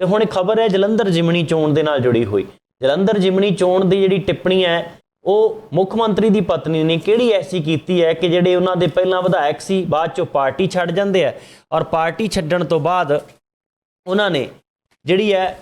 ਤੇ ਹੁਣ ਖਬਰ ਹੈ ਜਲੰਧਰ ਜਿਮਣੀ ਚੋਣ ਦੇ ਨਾਲ ਜੁੜੀ ਹੋਈ। ਜਲੰਧਰ ਜਿਮਣੀ ਚੋਣ ਦੀ ਜਿਹੜੀ ਟਿੱਪਣੀ ਹੈ, ਉਹ ਮੁੱਖ ਮੰਤਰੀ ਦੀ ਪਤਨੀ ਨੇ ਕਿਹੜੀ ਐਸੀ ਕੀਤੀ ਹੈ ਕਿ ਜਿਹੜੇ ਉਹਨਾਂ ਦੇ ਪਹਿਲਾਂ ਵਿਧਾਇਕ ਸੀ, ਬਾਅਦ ਚੋਂ ਪਾਰਟੀ ਛੱਡ ਜਾਂਦੇ ਆ ਔਰ ਪਾਰਟੀ ਛੱਡਣ ਤੋਂ ਬਾਅਦ ਉਹਨਾਂ ਨੇ ਜਿਹੜੀ ਹੈ,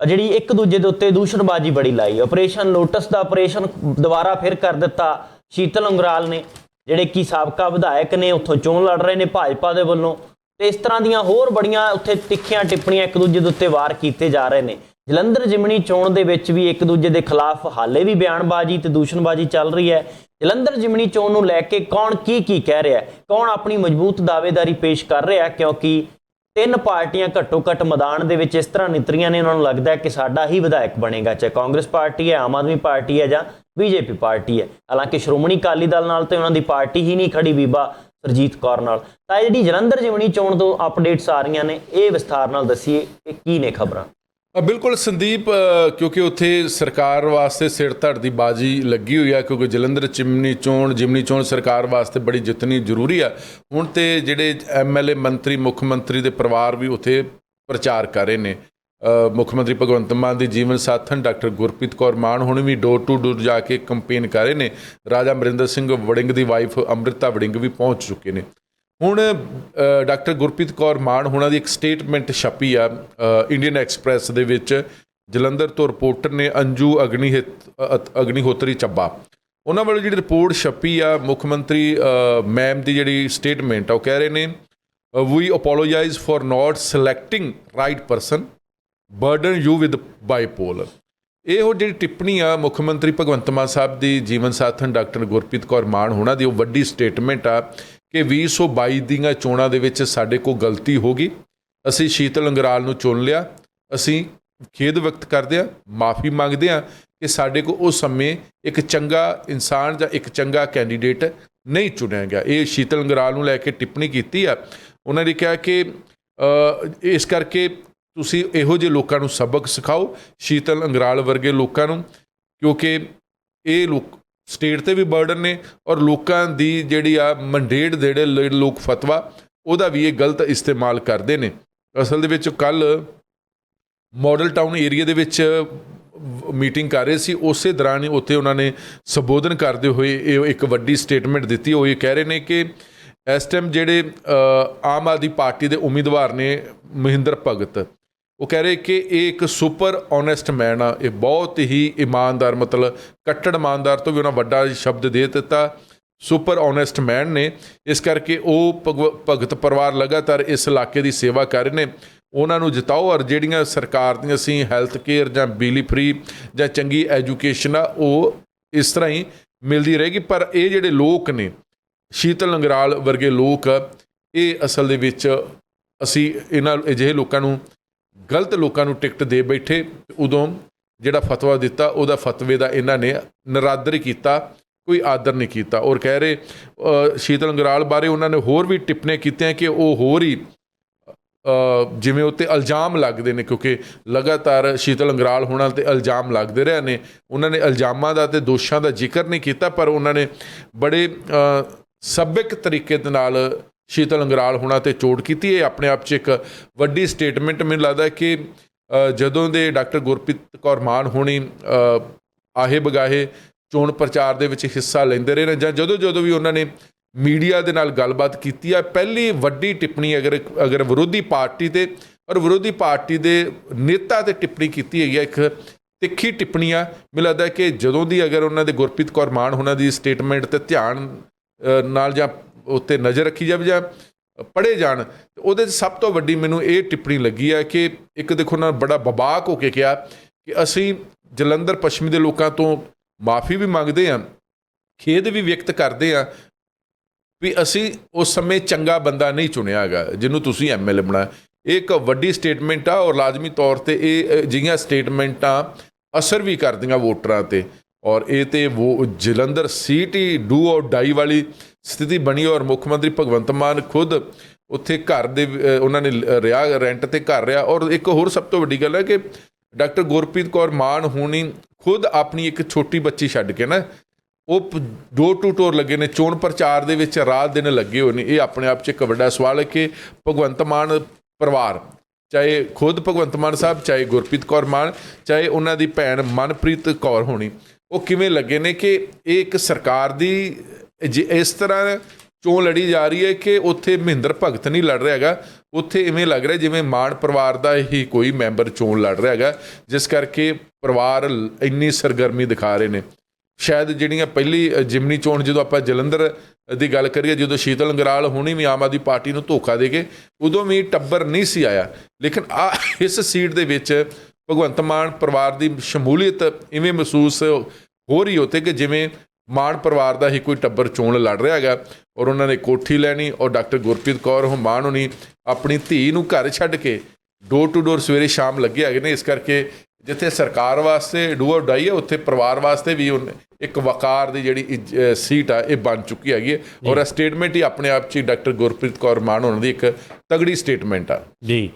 ਜਿਹੜੀ ਇੱਕ ਦੂਜੇ ਦੇ ਉੱਤੇ ਦੂਸ਼ਣਬਾਜ਼ੀ ਬੜੀ ਲਾਈ। ਆਪਰੇਸ਼ਨ ਲੋਟਸ ਦਾ ਆਪਰੇਸ਼ਨ ਦੁਬਾਰਾ ਫਿਰ ਕਰ ਦਿੱਤਾ ਸ਼ੀਤਲ ਅੰਗਰਾਲ ਨੇ, ਜਿਹੜੇ ਕਿ ਸਾਬਕਾ ਵਿਧਾਇਕ ਨੇ, ਉੱਥੋਂ ਚੋਣ ਲੜ ਰਹੇ ਨੇ ਭਾਜਪਾ ਦੇ ਵੱਲੋਂ। ਤੇ ਇਸ ਤਰ੍ਹਾਂ ਦੀਆਂ ਹੋਰ ਬੜੀਆਂ ਉੱਥੇ ਤਿੱਖੀਆਂ ਟਿੱਪਣੀਆਂ ਇੱਕ ਦੂਜੇ ਦੇ ਉੱਤੇ ਵਾਰ ਕੀਤੇ ਜਾ ਰਹੇ ਨੇ। ਜਲੰਧਰ ਜਿਮਣੀ ਚੋਣ ਦੇ ਵਿੱਚ ਵੀ ਇੱਕ ਦੂਜੇ ਦੇ ਖਿਲਾਫ ਹਾਲੇ ਵੀ ਬਿਆਨਬਾਜ਼ੀ ਤੇ ਦੂਸ਼ਣਬਾਜ਼ੀ ਚੱਲ ਰਹੀ ਹੈ। ਜਲੰਧਰ ਜਿਮਣੀ ਚੋਣ ਨੂੰ ਲੈ ਕੇ ਕੌਣ ਕੀ ਕੀ ਕਹਿ ਰਿਹਾ ਹੈ? ਕੌਣ ਆਪਣੀ ਮਜ਼ਬੂਤ ਦਾਅਵੇਦਾਰੀ ਪੇਸ਼ ਕਰ ਰਿਹਾ ਕਿਉਂਕਿ ਤਿੰਨ ਪਾਰਟੀਆਂ ਘੱਟੋ ਘੱਟ ਮੈਦਾਨ ਦੇ ਵਿੱਚ ਇਸ ਤਰ੍ਹਾਂ ਨਿਤਰੀਆਂ ਨੇ, ਉਹਨਾਂ ਨੂੰ ਲੱਗਦਾ ਹੈ ਕਿ ਸਾਡਾ ਹੀ ਵਿਧਾਇਕ ਬਣੇਗਾ, ਚਾਹੇ ਕਾਂਗਰਸ ਪਾਰਟੀ ਹੈ, ਆਮ ਆਦਮੀ ਪਾਰਟੀ ਹੈ ਜਾਂ ਬੀਜੇਪੀ ਪਾਰਟੀ ਹੈ। ਹਾਲਾਂਕਿ ਸ਼੍ਰੋਮਣੀ ਅਕਾਲੀ ਦਲ ਨਾਲ ਤੇ ਉਹਨਾਂ ਦੀ ਪਾਰਟੀ ਹੀ ਨਹੀਂ ਖੜੀ ਬੀਬਾ ਸਰਜੀਤ ਕੌਰ ਨਾਲ। ਤਾਂ ਇਹ ਜਿਹੜੀ ਜਲੰਧਰ ਜਿਮਣੀ ਚੋਣ ਤੋਂ ਅਪਡੇਟਸ ਆ ਰਹੀਆਂ ਨੇ, ਇਹ ਵਿਸਥਾਰ ਨਾਲ ਦੱਸੀਏ ਕਿ ਕੀ ਨੇ ਖਬਰਾਂ। ਬਿਲਕੁਲ ਸੰਦੀਪ ਕਿਉਂਕਿ ਉੱਥੇ ਸਰਕਾਰ ਵਾਸਤੇ ਸਿਰ ਧੜ ਦੀ ਬਾਜੀ ਲੱਗੀ ਹੋਈ ਆ, ਕਿਉਂਕਿ ਜਲੰਧਰ ਚਿਮਨੀ ਚੋਣ, ਜਿਮਨੀ ਚੋਣ ਸਰਕਾਰ ਵਾਸਤੇ ਬੜੀ ਜਿੱਤਣੀ ਜ਼ਰੂਰੀ ਆ। ਹੁਣ ਤੇ ਜਿਹੜੇ ਐਮਐਲਏ ਮੰਤਰੀ, ਮੁੱਖ ਮੰਤਰੀ ਦੇ ਪਰਿਵਾਰ ਵੀ ਉੱਥੇ ਪ੍ਰਚਾਰ ਕਰ ਰਹੇ ਨੇ। ਮੁੱਖ ਮੰਤਰੀ ਭਗਵੰਤ ਮਾਨ ਦੀ ਜੀਵਨ ਸਾਥਣ ਡਾਕਟਰ ਗੁਰਪ੍ਰੀਤ ਕੌਰ ਮਾਨ ਹੁਣ ਵੀ ਡੋਰ ਟੂ ਡੋਰ ਜਾ ਕੇ ਕੰਪੇਨ ਕਰ ਰਹੇ ਨੇ। ਰਾਜਾ ਅਮਰਿੰਦਰ ਸਿੰਘ ਵੜਿੰਗ ਦੀ ਵਾਈਫ ਅੰਮ੍ਰਿਤਾ ਵੜਿੰਗ ਵੀ ਪਹੁੰਚ ਚੁੱਕੇ ਨੇ। ਹੁਣ ਡਾਕਟਰ ਗੁਰਪ੍ਰੀਤ ਕੌਰ ਮਾਨ ਹੁਣਾਂ ਦੀ ਇੱਕ ਸਟੇਟਮੈਂਟ ਛਪੀ ਆ ਇੰਡੀਅਨ ਐਕਸਪ੍ਰੈਸ ਦੇ ਵਿੱਚ। ਜਲੰਧਰ ਤੋਂ ਰਿਪੋਰਟਰ ਨੇ ਅੰਜੂ ਅਗਨੀਹਿਤ ਅਗਨੀਹੋਤਰੀ ਚੱਬਾ। ਉਹਨਾਂ ਵੱਲੋਂ ਜਿਹੜੀ ਰਿਪੋਰਟ ਛਪੀ ਆ, ਮੁੱਖ ਮੰਤਰੀ ਮੈਮ ਦੀ ਜਿਹੜੀ ਸਟੇਟਮੈਂਟ ਆ, ਉਹ ਕਹਿ ਰਹੇ ਨੇ we apologise for not selecting right person burden you with bipolar ਇਹੋ ਜਿਹੜੀ ਟਿੱਪਣੀ ਆ ਮੁੱਖ ਮੰਤਰੀ ਭਗਵੰਤ ਮਾਨ ਸਾਹਿਬ ਦੀ ਜੀਵਨ ਸਾਥਣ ਡਾਕਟਰ ਗੁਰਪ੍ਰੀਤ ਕੌਰ ਮਾਨ ਹੋਣਾ ਦੀ, ਉਹ ਵੱਡੀ ਸਟੇਟਮੈਂਟ ਆ ਕਿ 2022 ਦੀਆਂ ਚੋਣਾਂ ਦੇ ਵਿੱਚ ਸਾਡੇ ਕੋਲ ਗਲਤੀ ਹੋ ਗਈ। ਅਸੀਂ ਸ਼ੀਤਲ ਅੰਗਰਾਲ ਨੂੰ ਚੁਣ ਲਿਆ। ਅਸੀਂ ਖੇਦ ਵਿਅਕਤ ਕਰਦੇ ਆ, ਮਾਫੀ ਮੰਗਦੇ ਆ ਕਿ ਸਾਡੇ ਕੋਲ ਉਸ ਸਮੇਂ ਇੱਕ ਚੰਗਾ ਇਨਸਾਨ ਜਾਂ ਇੱਕ ਚੰਗਾ ਕੈਂਡੀਡੇਟ ਨਹੀਂ ਚੁਣਿਆ ਗਿਆ। ਇਹ ਸ਼ੀਤਲ ਅੰਗਰਾਲ ਨੂੰ ਲੈ ਕੇ ਟਿੱਪਣੀ ਕੀਤੀ ਆ। ਉਹਨਾਂ ਨੇ ਕਿਹਾ ਕਿ ਇਸ ਕਰਕੇ ਤੁਸੀਂ ਇਹੋ ਜਿਹੇ ਲੋਕਾਂ ਨੂੰ ਸਬਕ ਸਿਖਾਓ, ਸ਼ੀਤਲ ਅੰਗਰਾਲ ਵਰਗੇ ਲੋਕਾਂ ਨੂੰ, ਕਿਉਂਕਿ ਇਹ ਲੋਕ, ਸਟੇਟ ਤੇ ਵੀ ਬਰਡਨ ਨੇ ਔਰ ਲੋਕਾਂ ਦੀ ਜਿਹੜੀ ਆ ਮੰਡੇਟ ਦੇ ਜਿਹੜੇ ਲੋਕ ਫਤਵਾ, ਉਹਦਾ ਵੀ ਇਹ ਗਲਤ ਇਸਤੇਮਾਲ ਕਰਦੇ ਨੇ। ਅਸਲ ਦੇ ਵਿੱਚ ਕੱਲ ਮਾਡਲ ਟਾਊਨ ਏਰੀਆ ਦੇ ਵਿੱਚ ਮੀਟਿੰਗ ਕਰ ਰਹੇ ਸੀ, ਉਸੇ ਦੌਰਾਨ ਹੀ ਉੱਥੇ ਉਹਨਾਂ ਨੇ ਸੰਬੋਧਨ ਕਰਦੇ ਹੋਏ ਇਹ ਇੱਕ ਵੱਡੀ ਸਟੇਟਮੈਂਟ ਦਿੱਤੀ। ਉਹ ਇਹ ਕਹਿ ਰਹੇ ਨੇ ਕਿ ਇਸ ਟਾਈਮ ਜਿਹੜੇ ਆਮ ਆਦਮੀ ਪਾਰਟੀ ਦੇ ਉਮੀਦਵਾਰ ਨੇ ਮਹਿੰਦਰ ਭਗਤ ਉਹ ਕਹਿ ਰਹੇ ਕਿ ਇਹ ਇੱਕ ਸੁਪਰ ਓਨੈਸਟ ਮੈਨ ਆ, ਇਹ ਬਹੁਤ ਹੀ ਇਮਾਨਦਾਰ, ਮਤਲਬ ਕੱਟੜ ਇਮਾਨਦਾਰ ਤੋਂ ਵੀ ਉਹਨਾਂ ਵੱਡਾ ਸ਼ਬਦ ਦੇ ਦਿੱਤਾ। ਸੁਪਰ ਓਨੈਸਟ ਮੈਨ ਨੇ, ਇਸ ਕਰਕੇ ਉਹ ਭਗਵ- ਭਗਤ ਪਰਿਵਾਰ ਲਗਾਤਾਰ ਇਸ ਇਲਾਕੇ ਦੀ ਸੇਵਾ ਕਰ ਰਹੇ ਨੇ। ਉਹਨਾਂ ਨੂੰ ਜਿਤਾਓ ਔਰ ਜਿਹੜੀਆਂ ਸਰਕਾਰ ਦੀਆਂ ਅਸੀਂ ਹੈਲਥ ਕੇਅਰ ਜਾਂ ਬਿਜਲੀ ਫ੍ਰੀ ਜਾਂ ਚੰਗੀ ਐਜੂਕੇਸ਼ਨ ਆ, ਉਹ ਇਸ ਤਰ੍ਹਾਂ ਹੀ ਮਿਲਦੀ ਰਹੇਗੀ। ਪਰ ਇਹ ਜਿਹੜੇ ਲੋਕ ਨੇ, ਸ਼ੀਤਲ ਲੰਗਰਾਲ ਵਰਗੇ ਲੋਕ ਇਹ ਅਸਲ ਦੇ ਵਿੱਚ ਅਸੀਂ ਇਹਨਾਂ ਅਜਿਹੇ ਲੋਕਾਂ ਨੂੰ ਗਲਤ ਲੋਕਾਂ ਨੂੰ ਟਿਕਟ ਦੇ ਬੈਠੇ ਉਦੋਂ ਜਿਹੜਾ ਫਤਵਾ ਦਿੱਤਾ ਉਹਦਾ ਫਤਵੇ ਦਾ ਇਹਨਾਂ ਨੇ ਨਰਾਦਰ ਕੀਤਾ ਕੋਈ ਆਦਰ ਨਹੀਂ ਕੀਤਾ। ਔਰ ਕਹਿ ਰਹੇ ਸ਼ੀਤਲ ਅੰਗਰਾਲ ਬਾਰੇ ਉਹਨਾਂ ਨੇ ਹੋਰ ਵੀ ਟਿੱਪਣੀਆਂ ਕੀਤੀਆਂ ਕਿ ਉਹ ਹੋਰ ਹੀ ਅ, ਜਿਵੇਂ ਉੱਤੇ ਇਲਜ਼ਾਮ ਲੱਗਦੇ ਨੇ ਕਿਉਂਕਿ ਲਗਾਤਾਰ ਸ਼ੀਤਲ ਅੰਗਰਾਲ ਹੋਣਾ ਤੇ ਇਲਜ਼ਾਮ ਲੱਗਦੇ ਰਹੇ ਨੇ। ਉਹਨਾਂ ਨੇ ਇਲਜ਼ਾਮਾਂ ਦਾ ਤੇ ਦੋਸ਼ਾਂ ਦਾ ਜ਼ਿਕਰ ਨਹੀਂ ਕੀਤਾ ਪਰ ਉਹਨਾਂ ਨੇ ਬੜੇ ਅ, ਤਰੀਕੇ ਦੇ ਨਾਲ ਸ਼ੀਤਲ ਅੰਗਰਾਲ ਹੋਣਾ ਤੇ ਚੋਟ ਕੀਤੀ। ਇਹ ਆਪਣੇ ਆਪ 'ਚ ਇੱਕ ਵੱਡੀ ਸਟੇਟਮੈਂਟ ਮੈਨੂੰ ਲੱਗਦਾ ਕਿ ਜਦੋਂ ਦੇ ਡਾਕਟਰ ਗੁਰਪ੍ਰੀਤ ਕੌਰ ਮਾਨ ਹੋਣੀ ਆਹੇ ਬਗਾਹੇ ਚੋਣ ਪ੍ਰਚਾਰ ਦੇ ਵਿੱਚ ਹਿੱਸਾ ਲੈਂਦੇ ਰਹੇ ਨੇ ਜਾਂ ਜਦੋਂ ਜਦੋਂ ਵੀ ਉਹਨਾਂ ਨੇ ਮੀਡੀਆ ਦੇ ਨਾਲ ਗੱਲਬਾਤ ਕੀਤੀ ਆ, ਪਹਿਲੀ ਵੱਡੀ ਟਿੱਪਣੀ ਅਗਰ ਅਗਰ ਵਿਰੋਧੀ ਪਾਰਟੀ ਤੇ, ਔਰ ਵਿਰੋਧੀ ਪਾਰਟੀ ਦੇ ਨੇਤਾ ਤੇ ਟਿੱਪਣੀ ਕੀਤੀ ਹੈਗੀ ਆ, ਇੱਕ ਤਿੱਖੀ ਟਿੱਪਣੀ ਆ। ਮੈਨੂੰ ਲੱਗਦਾ ਕਿ ਜਦੋਂ ਦੀ ਅਗਰ ਉਹਨਾਂ ਦੇ ਗੁਰਪ੍ਰੀਤ ਕੌਰ ਮਾਨ ਉਹਨਾਂ ਦੀ ਸਟੇਟਮੈਂਟ ਤੇ ਧਿਆਨ ਨਾਲ ਜਾਂ ਉੱਤੇ ਨਜ਼ਰ ਰੱਖੀ ਜਾਵੇ ਜਾਂ ਪੜ੍ਹੇ ਜਾਣ ਉਹਦੇ 'ਚ ਸਭ ਤੋਂ ਵੱਡੀ ਮੈਨੂੰ ਇਹ ਟਿੱਪਣੀ ਲੱਗੀ ਹੈ ਕਿ ਇੱਕ ਦੇਖੋ ਨਾ ਬੜਾ ਬਬਾਕ ਹੋ ਕੇ ਕਿਹਾ ਕਿ ਅਸੀਂ ਜਲੰਧਰ ਪੱਛਮੀ ਦੇ ਲੋਕਾਂ ਤੋਂ ਮਾਫੀ ਵੀ ਮੰਗਦੇ ਹਾਂ, ਖੇਦ ਵੀ ਵਿਅਕਤ ਕਰਦੇ ਹਾਂ ਵੀ ਅਸੀਂ ਉਸ ਸਮੇਂ ਚੰਗਾ ਬੰਦਾ ਨਹੀਂ ਚੁਣਿਆਗਾ ਜਿਹਨੂੰ ਤੁਸੀਂ ਐਮਐਲਏ ਬਣਾਇਆ ਇਹ ਇੱਕ ਵੱਡੀ ਸਟੇਟਮੈਂਟ ਆ ਔਰ ਲਾਜ਼ਮੀ ਤੌਰ ਤੇ ਇਹ ਜਿਹੀਆਂ ਸਟੇਟਮੈਂਟਾਂ ਅਸਰ ਵੀ ਕਰਦੀਆਂ ਵੋਟਰਾਂ ਤੇ। ਔਰ ਇਹ ਤੇ ਉਹ ਜਲੰਧਰ ਸੀਟ ਹੀ ਡੂ ਔਰ ਡਾਈ ਵਾਲੀ ਸਥਿਤੀ ਬਣੀ ਔਰ ਮੁੱਖ ਮੰਤਰੀ ਭਗਵੰਤ ਮਾਨ ਖੁਦ ਉੱਥੇ ਘਰ ਦੇ ਉਹਨਾਂ ਨੇ ਲ- ਰਿਹਾ ਰੈਂਟ ਤੇ ਘਰ ਰਿਹਾ। ਔਰ ਇੱਕ ਹੋਰ ਸਭ ਤੋਂ ਵੱਡੀ ਗੱਲ ਹੈ ਕਿ ਡਾਕਟਰ ਗੁਰਪ੍ਰੀਤ ਕੌਰ ਮਾਨ ਹੋਣੀ ਖੁਦ ਆਪਣੀ ਇੱਕ ਛੋਟੀ ਬੱਚੀ ਛੱਡ ਕੇ ਨਾ ਉਹ ਡੋਰ ਟੂ ਟੋਰ ਲੱਗੇ ਨੇ, ਚੋਣ ਪ੍ਰਚਾਰ ਦੇ ਵਿੱਚ ਰਾਤ ਦਿਨ ਲੱਗੇ ਹੋਏ ਨੇ। ਇਹ ਆਪਣੇ ਆਪ 'ਚ ਇੱਕ ਵੱਡਾ ਸਵਾਲ ਹੈ ਕਿ ਭਗਵੰਤ ਮਾਨ ਪਰਿਵਾਰ, ਚਾਹੇ ਖੁਦ ਭਗਵੰਤ ਮਾਨ ਸਾਹਿਬ, ਚਾਹੇ ਗੁਰਪ੍ਰੀਤ ਕੌਰ ਮਾਨ, ਚਾਹੇ ਉਹਨਾਂ ਦੀ ਭੈਣ ਮਨਪ੍ਰੀਤ ਕੌਰ ਹੋਣੀ ਉਹ ਕਿਵੇਂ ਲੱਗੇ ਨੇ ਕਿ ਇਹ ਇੱਕ ਸਰਕਾਰ ਦੀ, ਜੇ ਇਸ ਤਰ੍ਹਾਂ ਚੋਣ ਲੜੀ ਜਾ ਰਹੀ ਹੈ ਕਿ ਉੱਥੇ ਮਹਿੰਦਰ ਭਗਤ ਨਹੀਂ ਲੜ ਰਿਹਾ ਹੈਗਾ, ਉੱਥੇ ਇਵੇਂ ਲੱਗ ਰਿਹਾ ਜਿਵੇਂ ਮਾਨ ਪਰਿਵਾਰ ਦਾ ਹੀ ਕੋਈ ਮੈਂਬਰ ਚੋਣ ਲੜ ਰਿਹਾ ਹੈਗਾ, ਜਿਸ ਕਰਕੇ ਪਰਿਵਾਰ ਇੰਨੀ ਸਰਗਰਮੀ ਦਿਖਾ ਰਹੇ ਨੇ। ਸ਼ਾਇਦ ਜਿਹੜੀਆਂ ਪਹਿਲੀ ਜਿਮਨੀ ਚੋਣ, ਜਦੋਂ ਆਪਾਂ ਜਲੰਧਰ ਦੀ ਗੱਲ ਕਰੀਏ, ਜਦੋਂ ਸ਼ੀਤਲ ਅੰਗਰਾਲ ਹੁਣੀ ਵੀ ਆਮ ਆਦਮੀ ਪਾਰਟੀ ਨੂੰ ਧੋਖਾ ਦੇ ਕੇ, ਉਦੋਂ ਵੀ ਟੱਬਰ ਨਹੀਂ ਸੀ ਆਇਆ। ਲੇਕਿਨ ਆ, ਇਸ ਸੀਟ ਦੇ ਵਿੱਚ ਭਗਵੰਤ ਮਾਨ ਪਰਿਵਾਰ ਦੀ ਸ਼ਮੂਲੀਅਤ ਇਵੇਂ ਮਹਿਸੂਸ ਹੋ ਰਹੀ ਹੋਤੇ ਕਿ ਜਿਵੇਂ ਮਾਨ ਪਰਿਵਾਰ ਦਾ ਹੀ ਕੋਈ ਟੱਬਰ ਚੋਣ ਲੜ ਰਿਹਾ ਹੈਗਾ ਔਰ ਉਹਨਾਂ ਨੇ ਕੋਠੀ ਲੈਣੀ ਔਰ ਡਾਕਟਰ ਗੁਰਪ੍ਰੀਤ ਕੌਰ ਉਹ ਮਾਨ ਹੋਣੀ ਆਪਣੀ ਧੀ ਨੂੰ ਘਰ ਛੱਡ ਕੇ ਡੋਰ ਟੂ ਡੋਰ ਸਵੇਰੇ ਸ਼ਾਮ ਲੱਗੇ ਹੈਗੇ ਨੇ ਇਸ ਕਰਕੇ ਜਿੱਥੇ ਸਰਕਾਰ ਵਾਸਤੇ ਡੂਆ ਡਾਈ ਹੈ ਉੱਥੇ ਪਰਿਵਾਰ ਵਾਸਤੇ ਵੀ ਉਹਨੇ ਇੱਕ ਵਕਾਰ ਦੀ ਜਿਹੜੀ ਸੀਟ ਆ ਇਹ ਬਣ ਚੁੱਕੀ ਹੈਗੀ ਹੈ। ਔਰ ਇਹ ਸਟੇਟਮੈਂਟ ਹੀ ਆਪਣੇ ਆਪ 'ਚ ਡਾਕਟਰ ਗੁਰਪ੍ਰੀਤ ਕੌਰ ਮਾਨ ਹੋਣ ਦੀ ਇੱਕ ਤਗੜੀ ਸਟੇਟਮੈਂਟ ਆ। ਜੀ।